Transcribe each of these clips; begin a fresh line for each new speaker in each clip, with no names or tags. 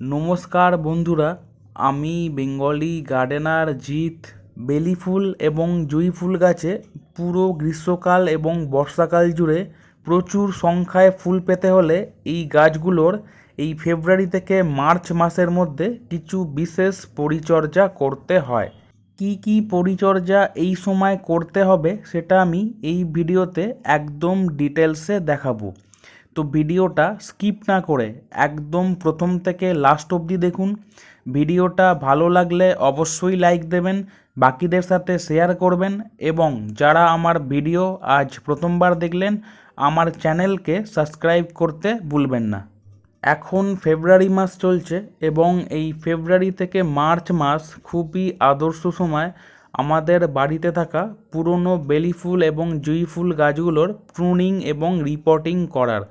নমস্কার বন্ধুরা, আমি বেঙ্গলি গার্ডেনার জিৎ বেলি ফুল এবং জুঁই ফুল গাছে পুরো গ্রীষ্মকাল এবং বর্ষাকাল জুড়ে প্রচুর সংখ্যায় ফুল পেতে হলে এই গাছগুলোর এই ফেব্রুয়ারি থেকে মার্চ মাসের মধ্যে কিছু বিশেষ পরিচর্যা করতে হয়। কী কী পরিচর্যা এই সময় করতে হবে সেটা আমি এই ভিডিওতে একদম ডিটেলসে দেখাবো। তো ভিডিওটা স্কিপ না করে একদম প্রথম থেকে লাস্ট অবধি দেখুন। ভিডিওটা ভালো লাগলে অবশ্যই লাইক দেবেন, বাকিদের সাথে শেয়ার করবেন এবং যারা আমার ভিডিও আজ প্রথমবার দেখলেন, আমার চ্যানেলকে সাবস্ক্রাইব করতে ভুলবেন না। এখন ফেব্রুয়ারি মাস চলছে এবং এই ফেব্রুয়ারি থেকে মার্চ মাস খুবই আদর্শ সময় আমাদের বাড়িতে থাকা পুরনো বেলি ফুল এবং জুঁই ফুল গাছগুলোর প্রুনিং এবং রিপোর্টিং করার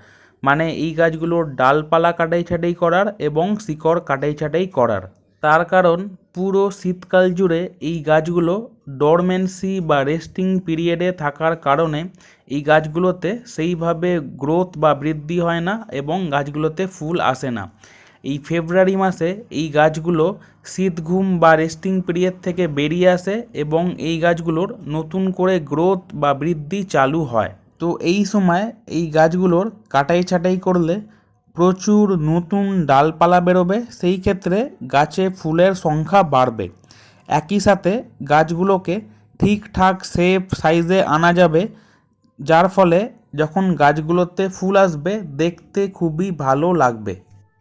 মানে এই গাছগুলোর ডালপালা কাটাই ছাটাই করার এবং শিকড় কাটাই ছাটাই করার। তার কারণ, পুরো শীতকাল জুড়ে এই গাছগুলো ডরমেন্সি বা রেস্টিং পিরিয়ডে থাকার কারণে এই গাছগুলোতে সেইভাবে গ্রোথ বা বৃদ্ধি হয় না এবং গাছগুলোতে ফুল আসে না। এই ফেব্রুয়ারি মাসে এই গাছগুলো শীত, ঘুম বা রেস্টিং পিরিয়ড থেকে বেরিয়ে আসে এবং এই গাছগুলোর নতুন করে গ্রোথ বা বৃদ্ধি চালু হয়। তো এই সময় এই গাছগুলোর কাটাই ছাঁটাই করলে প্রচুর নতুন ডালপালা বেরোবে, সেই ক্ষেত্রে গাছে ফুলের সংখ্যা বাড়বে। একই সাথে গাছগুলোকে ঠিকঠাক শেপ সাইজে আনা যাবে, যার ফলে যখন গাছগুলোতে ফুল আসবে, দেখতে খুবই ভালো লাগবে।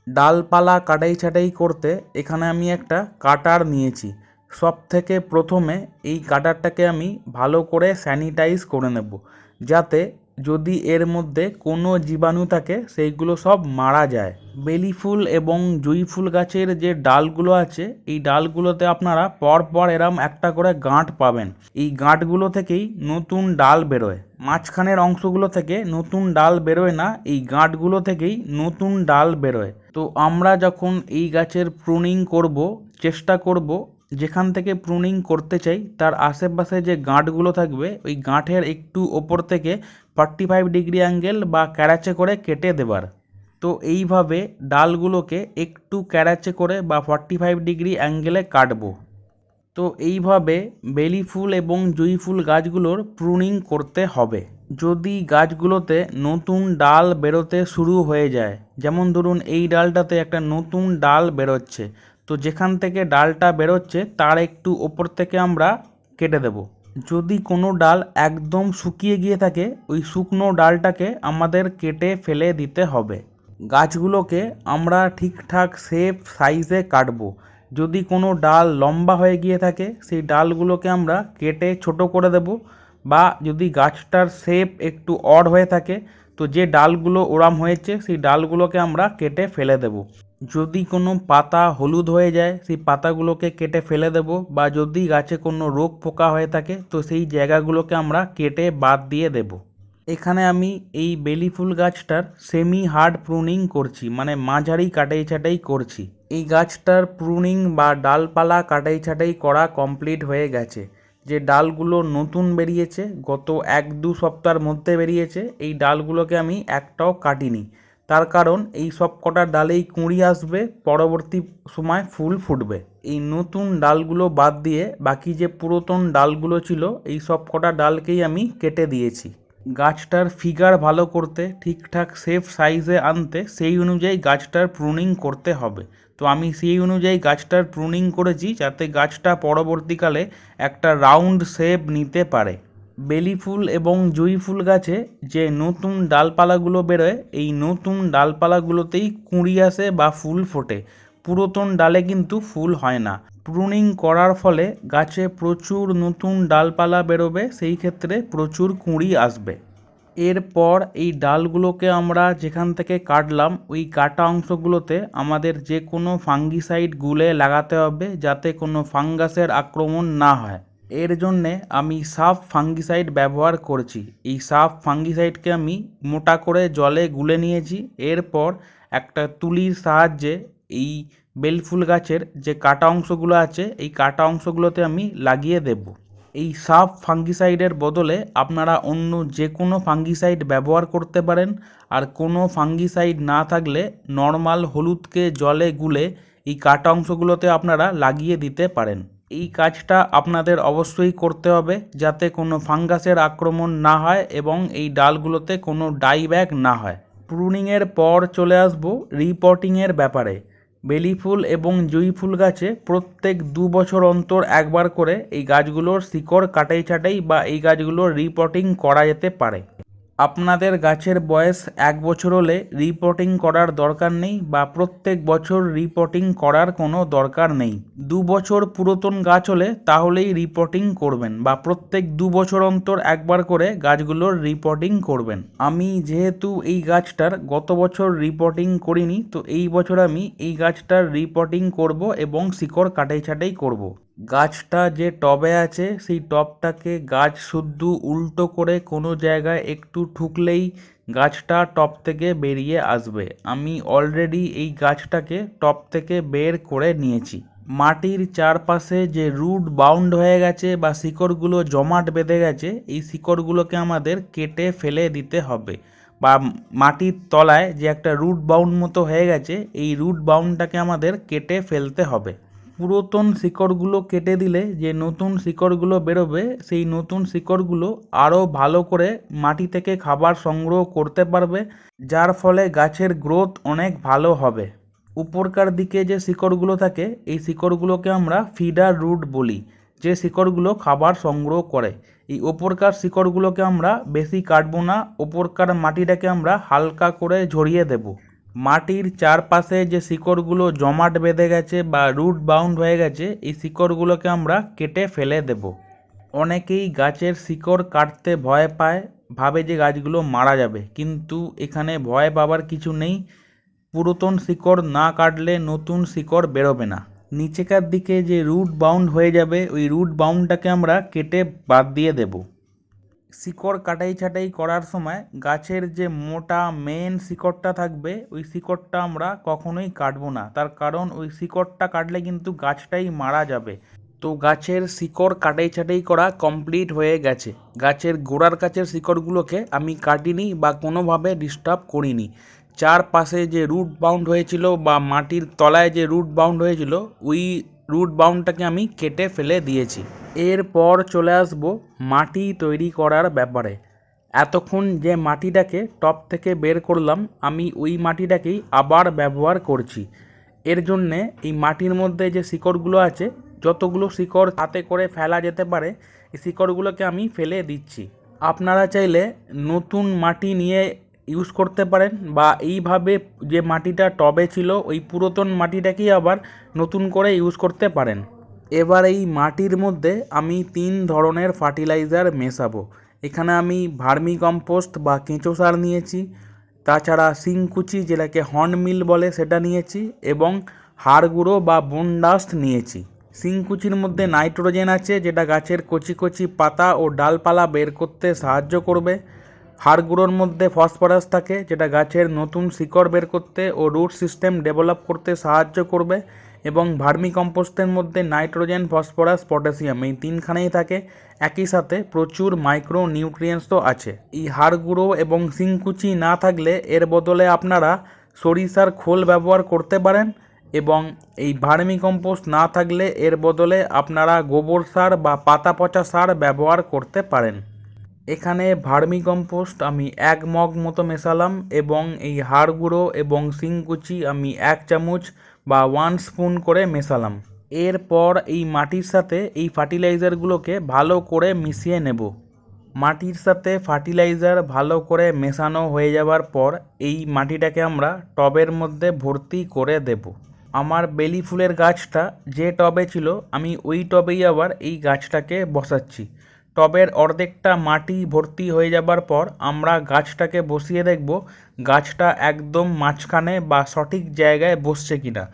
ডালপালা কাটাই ছাটাই করতে এখানে আমি একটা কাটার নিয়েছি। সব থেকে প্রথমে এই কাটারটাকে আমি ভালো করে স্যানিটাইজ করে নেব, যাতে যদি এর মধ্যে কোনো জীবাণু থাকে, সেইগুলো সব মারা যায়। বেলি ফুল এবং জুঁই ফুল গাছের যে ডালগুলো আছে, এই ডালগুলোতে আপনারা পর পর এরম একটা করে গাঁট পাবেন। এই গাঁটগুলো থেকেই নতুন ডাল বেরোয়। মাঝখানের অংশগুলো থেকে নতুন ডাল বেরোয় না, এই গাঁটগুলো থেকেই নতুন ডাল বেরোয়। তো আমরা যখন এই গাছের প্রুনিং করব, চেষ্টা করব যেখান থেকে প্রুনিং করতে চাই, তার আশেপাশে যে গাঁটগুলো থাকবে, ওই গাঁটের একটু ওপর থেকে ফর্টি ফাইভ ডিগ্রি অ্যাঙ্গেল বা ক্যারাচে করে কেটে দেবার। তো এইভাবে ডালগুলোকে একটু ক্যারাচে করে বা ফর্টি ফাইভ ডিগ্রি অ্যাঙ্গেলে কাটবো। তো এইভাবে বেলি ফুল এবং জুঁই ফুল গাছগুলোর প্রুনিং করতে হবে। যদি গাছগুলোতে নতুন ডাল বেরোতে শুরু হয়ে যায়, যেমন ধরুন এই ডালটাতে একটা নতুন ডাল বেরোচ্ছে তো যেখান থেকে ডালটা বেরোচ্ছে, তার একটু ওপর থেকে আমরা কেটে দেব। যদি কোনো ডাল একদম শুকিয়ে গিয়ে থাকে, ওই শুকনো ডালটাকে আমাদের কেটে ফেলে দিতে হবে। গাছগুলোকে আমরা ঠিকঠাক শেপ সাইজে কাটবো। যদি কোনো ডাল লম্বা হয়ে গিয়ে থাকে, সেই ডালগুলোকে আমরা কেটে ছোট করে দেব বা যদি গাছটার শেপ একটু অড হয়ে থাকে, তো যে ডালগুলো ওরাম হয়েছে, সেই ডালগুলোকে আমরা কেটে ফেলে দেব। যদি কোনো পাতা হলুদ হয়ে যায়, সেই পাতাগুলোকে কেটে ফেলে দেব বা যদি গাছে কোনো রোগ পোকা হয়ে থাকে, তো সেই জায়গাগুলোকে আমরা কেটে বাদ দিয়ে দেব। এখানে আমি এই বেলি ফুল গাছটার সেমি হার্ড প্রুনিং করছি মানে মাঝারি কাটাই ছাটাই করছি। এই গাছটার প্রুনিং বা ডালপালা কাটাই ছাটাই করা কমপ্লিট হয়ে গেছে। যে ডালগুলো নতুন বেরিয়েছে, গত এক দু সপ্তাহের মধ্যে বেরিয়েছে, এই ডালগুলোকে আমি একটাও কাটিনি। তার কারণ এই সব কটা ডালেই কুঁড়ি আসবে, পরবর্তী সময় ফুল ফুটবে। এই নতুন ডালগুলো বাদ দিয়ে বাকি যে পুরাতন ডালগুলো ছিল, এই সব কটা ডালকেই আমি কেটে দিয়েছি। গাছটার ফিগার ভালো করতে, ঠিকঠাক শেপ সাইজে আনতে সেই অনুযায়ী গাছটার প্রুনিং করতে হবে। তো আমি সেই অনুযায়ী গাছটার প্রুনিং করেছি যাতে গাছটা পরবর্তীকালে একটা রাউন্ড শেপ নিতে পারে। বেলি ফুল এবং জুঁই ফুল গাছে যে নতুন ডালপালাগুলো বেরোয়, এই নতুন ডালপালাগুলোতেই কুঁড়ি আসে বা ফুল ফোটে। পুরাতন ডালে কিন্তু ফুল হয় না। প্রুনিং করার ফলে গাছে প্রচুর নতুন ডালপালা বেরোবে, সেই ক্ষেত্রে প্রচুর কুঁড়ি আসবে। এরপর এই ডালগুলোকে আমরা যেখান থেকে কাটলাম, ওই কাটা অংশগুলোতে আমাদের যে কোনো ফাঙ্গিসাইড গুলে লাগাতে হবে যাতে কোনো ফাঙ্গাসের আক্রমণ না হয়। এর জন্যে আমি সাফ ফাঙ্গিসাইড ব্যবহার করছি। এই সাফ ফাঙ্গিসাইডকে আমি মোটা করে জলে গুলে নিয়েছি। এরপর একটা তুলির সাহায্যে এই বেলফুল গাছের যে কাটা অংশগুলো আছে, এই কাটা অংশগুলোতে আমি লাগিয়ে দেব। এই সাব ফাঙ্গিসাইডের বদলে আপনারা অন্য যে কোনো ফাঙ্গিসাইড ব্যবহার করতে পারেন। আর কোনো ফাঙ্গিসাইড না থাকলে নর্মাল হলুদকে জলে গুলে এই কাটা অংশগুলোতে আপনারা লাগিয়ে দিতে পারেন। এই কাজটা আপনাদের অবশ্যই করতে হবে যাতে কোনো ফাঙ্গাসের আক্রমণ না হয় এবং এই ডালগুলোতে কোনো ডাইব্যাক না হয়। প্রুনিংয়ের পর চলে আসব রিপোর্টিংয়ের ব্যাপারে। বেলি ফুল এবং জুঁই ফুল গাছে প্রত্যেক দু বছর অন্তর একবার করে এই গাছগুলোর শিকড় কাটাই ছাটাই বা এই গাছগুলোর রিপোর্টিং করা যেতে পারে। আপনাদের গাছের বয়স এক বছর হলে রিপোর্টিং করার দরকার নেই বা প্রত্যেক বছর রিপোর্টিং করার কোনো দরকার নেই দু বছর পুরাতন গাছ হলে তাহলেই রিপোর্টিং করবেন বা প্রত্যেক দু বছর অন্তর একবার করে গাছগুলোর রিপোর্টিং করবেন আমি যেহেতু এই গাছটার গত বছর রিপোর্টিং করিনি, তো এই বছর আমি এই গাছটার রিপোর্টিং করব এবং শিকড় কাটাই ছাটাই করব। গাছটা যে টবে আছে, সেই টবটাকে গাছ শুদ্ধ উল্টো করে কোনো জায়গায় একটু ঠুকলেই গাছটা টব থেকে বেরিয়ে আসবে। আমি অলরেডি এই গাছটাকে টব থেকে বের করে নিয়েছি। মাটির চারপাশে যে রুট বাউন্ড হয়ে গেছে বা শিকড়গুলো জমাট বেঁধে গেছে, এই শিকড়গুলোকে আমাদের কেটে ফেলে দিতে হবে। বা মাটির তলায় যে একটা রুট বাউন্ড মতো হয়ে গেছে, এই রুট বাউন্ডটাকে আমাদের কেটে ফেলতে হবে। পুরাতন শিকড়গুলো কেটে দিলে যে নতুন শিকড়গুলো বেরোবে, সেই নতুন শিকড়গুলো আরও ভালো করে মাটি থেকে খাবার সংগ্রহ করতে পারবে, যার ফলে গাছের গ্রোথ অনেক ভালো হবে। উপরকার দিকে যে শিকড়গুলো থাকে, এই শিকড়গুলোকে আমরা ফিডার রুট বলি, যে শিকড়গুলো খাবার সংগ্রহ করে। এই ওপরকার শিকড়গুলোকে আমরা বেশি কাটবো না ওপরকার মাটিটাকে আমরা হালকা করে ঝরিয়ে দেব। মাটির চারপাশে যে শিকড়গুলো জমাট বেঁধে গেছে বা রুট বাউন্ড হয়ে গেছে, এই শিকড়গুলোকে আমরা কেটে ফেলে দেব। অনেকেই গাছের শিকড় কাটতে ভয় পায়, ভাবে যে গাছগুলো মারা যাবে। কিন্তু এখানে ভয় পাবার কিছু নেই। পুরাতন শিকড় না কাটলে নতুন শিকড় বেরোবে না। নিচেকার দিকে যে রুট বাউন্ড হয়ে যাবে, ওই রুট বাউন্ডটাকে আমরা কেটে বাদ দিয়ে দেব। শিকড় কাটাই ছাটাই করার সময় গাছের যে মোটা মেন শিকড়টা থাকবে, ওই শিকড়টা আমরা কখনোই কাটবো না। তার কারণ ওই শিকড়টা কাটলে কিন্তু গাছটাই মারা যাবে। তো গাছের শিকড় কাটাই ছাটাই করা কমপ্লিট হয়ে গেছে। গাছের গোড়ার কাছের শিকড়গুলোকে আমি কাটিনি বা কোনোভাবে ডিস্টার্ব করিনি। চারপাশে যে রুট বাউন্ড হয়েছিল বা মাটির তলায় যে রুট বাউন্ড হয়েছিল, ওই রুট বাউন্ডটাকে আমি কেটে ফেলে দিয়েছি। এরপর চলে আসব মাটি তৈরি করার ব্যাপারে। এতক্ষণ যে মাটিটাকে টপ থেকে বের করলাম, আমি ওই মাটিটাকেই আবার ব্যবহার করছি। এর জন্যে এই মাটির মধ্যে যে শিকড়গুলো আছে, যতগুলো শিকড় হাতে করে ফেলা যেতে পারে, এই শিকড়গুলোকে আমি ফেলে দিচ্ছি। আপনারা চাইলে নতুন মাটি নিয়ে ইউজ করতে পারেন বা এইভাবে যে মাটিটা টবে ছিল, ওই পুরাতন মাটিটাকেই আবার নতুন করে ইউজ করতে পারেন। এবার এই মাটির মধ্যে আমি তিন ধরনের ফার্টিলাইজার মেশাবো। এখানে আমি ভার্মি কম্পোস্ট বা কেঁচো সার নিয়েছি, তাছাড়া সিংকুচি যেটাকে হর্নমিল বলে সেটা নিয়েছি এবং হাড় গুঁড়ো বা বোন ডাস্ট নিয়েছি। সিংকুচির মধ্যে নাইট্রোজেন আছে, যেটা গাছের কচি কচি পাতা ও ডালপালা বের করতে সাহায্য করবে। হাড় গুঁড়োর মধ্যে ফসফরাস থাকে, যেটা গাছের নতুন শিকড় বের করতে ও রুট সিস্টেম ডেভেলপ করতে সাহায্য করবে এবং ভার্মি কম্পোস্টের মধ্যে নাইট্রোজেন, ফসফরাস, পটাশিয়াম এই তিনখানেই থাকে। একই সাথে প্রচুর মাইক্রো নিউট্রিয়েন্টসও আছে। এই হাড় গুঁড়ো এবং সিংকুচি না থাকলে এর বদলে আপনারা সরিষার খোল ব্যবহার করতে পারেন এবং এই ভার্মি কম্পোস্ট না থাকলে এর বদলে আপনারা গোবর সার বা পাতা পচা সার ব্যবহার করতে পারেন। এখানে ভার্মি কম্পোস্ট আমি এক মগ মতো মেশালাম এবং এই হাড় গুঁড়ো এবং শিংকুচি আমি এক চামচ বা ওয়ান স্পুন করে মেশালাম। এরপর এই মাটির সাথে এই ফার্টিলাইজারগুলোকে ভালো করে মিশিয়ে নেব। মাটির সাথে ফার্টিলাইজার ভালো করে মেশানো হয়ে যাওয়ার পর এই মাটিটাকে আমরা টবের মধ্যে ভর্তি করে দেব। আমার বেলি ফুলের গাছটা যে টবে ছিল, আমি ওই টবেই আবার এই গাছটাকে বসাচ্ছি। টবের অর্ধেকটা মাটি ভর্তি হয়ে যাবার পর আমরা গাছটাকে বসিয়ে দেখব, গাছটা একদম মাঝখানে বা সঠিক জায়গায় বসছে কিনা।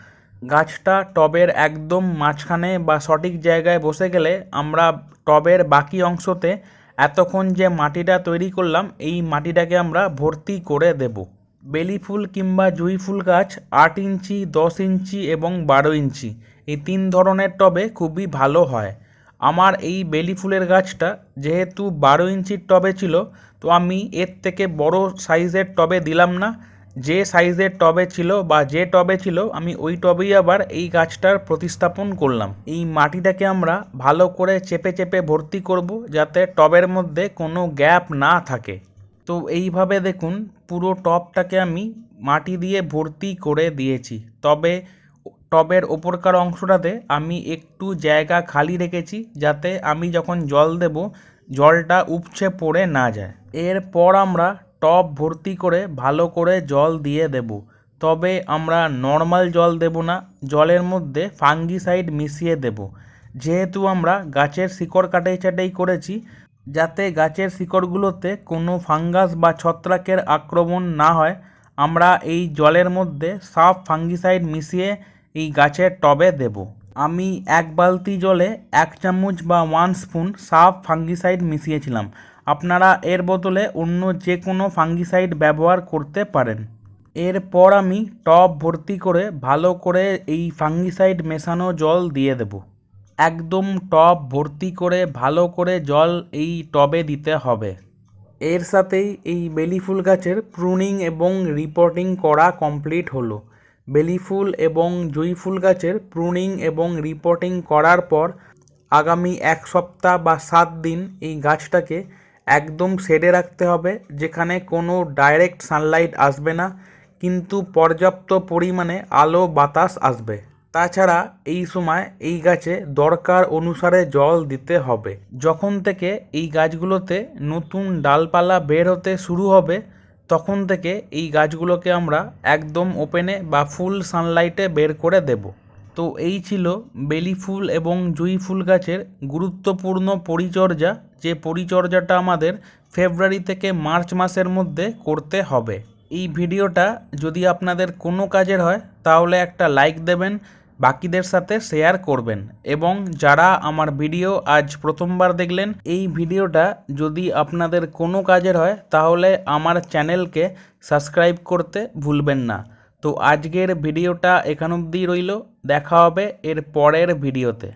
গাছটা টবের একদম মাঝখানে বা সঠিক জায়গায় বসে গেলে আমরা টবের বাকি অংশতে এতক্ষণ যে মাটিটা তৈরি করলাম, এই মাটিটাকে আমরা ভর্তি করে দেব। বেলি ফুল কিংবা জুঁই ফুল গাছ আট ইঞ্চি, দশ ইঞ্চি এবং বারো ইঞ্চি, এই তিন ধরনের টবে খুবই ভালো হয়। আমার এই বেলি ফুলের গাছটা যেহেতু বারো ইঞ্চির টবে ছিল, তো আমি এর থেকে বড় সাইজের টবে দিলাম না। যে সাইজের টবে ছিল বা যে টবে ছিল, আমি ওই টবেই আবার এই গাছটার প্রতিস্থাপন করলাম। এই মাটিটাকে আমরা ভালো করে চেপে চেপে ভর্তি করব যাতে টবের মধ্যে কোনো গ্যাপ না থাকে। তো এইভাবে দেখুন, পুরো টবটাকে আমি মাটি দিয়ে ভর্তি করে দিয়েছি। তবে টবের ওপরকার অংশটাতে আমি একটু জায়গা খালি রেখেছি যাতে আমি যখন জল দেব, জলটা উপচে পড়ে না যায়। এরপর আমরা টব ভর্তি করে ভালো করে জল দিয়ে দেব। তবে আমরা নর্মাল জল দেব না, জলের মধ্যে ফাঙ্গিসাইড মিশিয়ে দেব। যেহেতু আমরা গাছের শিকড় কাটাই ছাটাই করেছি, যাতে গাছের শিকড়গুলোতে কোনো ফাঙ্গাস বা ছত্রাকের আক্রমণ না হয়, আমরা এই জলের মধ্যে সাফ ফাঙ্গিসাইড মিশিয়ে এই গাছের টবে দেব। আমি এক বালতি জলে এক চামচ বা ওয়ান স্পুন সাফ ফাঙ্গিসাইড মিশিয়েছিলাম। আপনারা এর বদলে অন্য যে কোনো ফাঙ্গিসাইড ব্যবহার করতে পারেন। এরপর আমি টব ভর্তি করে ভালো করে এই ফাঙ্গিসাইড মেশানো জল দিয়ে দেব। একদম টব ভর্তি করে ভালো করে জল এই টবে দিতে হবে। এর সাথেই এই বেলি ফুল গাছের প্রুনিং এবং রিপোর্টিং করা কমপ্লিট হলো। বেলি ফুল এবং জুঁই ফুল গাছের প্রুনিং এবং রিপোর্টিং করার পর আগামী এক সপ্তাহ বা সাত দিন এই গাছটাকে একদম শেডে রাখতে হবে, যেখানে কোনো ডাইরেক্ট সানলাইট আসবে না, কিন্তু পর্যাপ্ত পরিমাণে আলো বাতাস আসবে। তাছাড়া এই সময় এই গাছে দরকার অনুসারে জল দিতে হবে। যখন থেকে এই গাছগুলোতে নতুন ডালপালা বের হতে শুরু হবে তখন থেকে এই গাছগুলোকে আমরা একদম ওপেনে বা ফুল সানলাইটে বের করে দেব। তো এই ছিল বেলি ফুল এবং জুঁই ফুল গাছের গুরুত্বপূর্ণ পরিচর্যা, যে পরিচর্যাটা আমাদের ফেব্রুয়ারি থেকে মার্চ মাসের মধ্যে করতে হবে। এই ভিডিওটা যদি আপনাদের কোনো কাজের হয়, তাহলে একটা লাইক দেবেন বাকিদের সাথে শেয়ার করবেন এবং যারা আমার ভিডিও আজ প্রথমবার দেখলেন, এই ভিডিওটা যদি আপনাদের কোনো কাজের হয়, তাহলে আমার চ্যানেলকে সাবস্ক্রাইব করতে ভুলবেন না। তো আজকের ভিডিওটা এখান অবধি রইল, দেখা হবে এর পরের ভিডিওতে।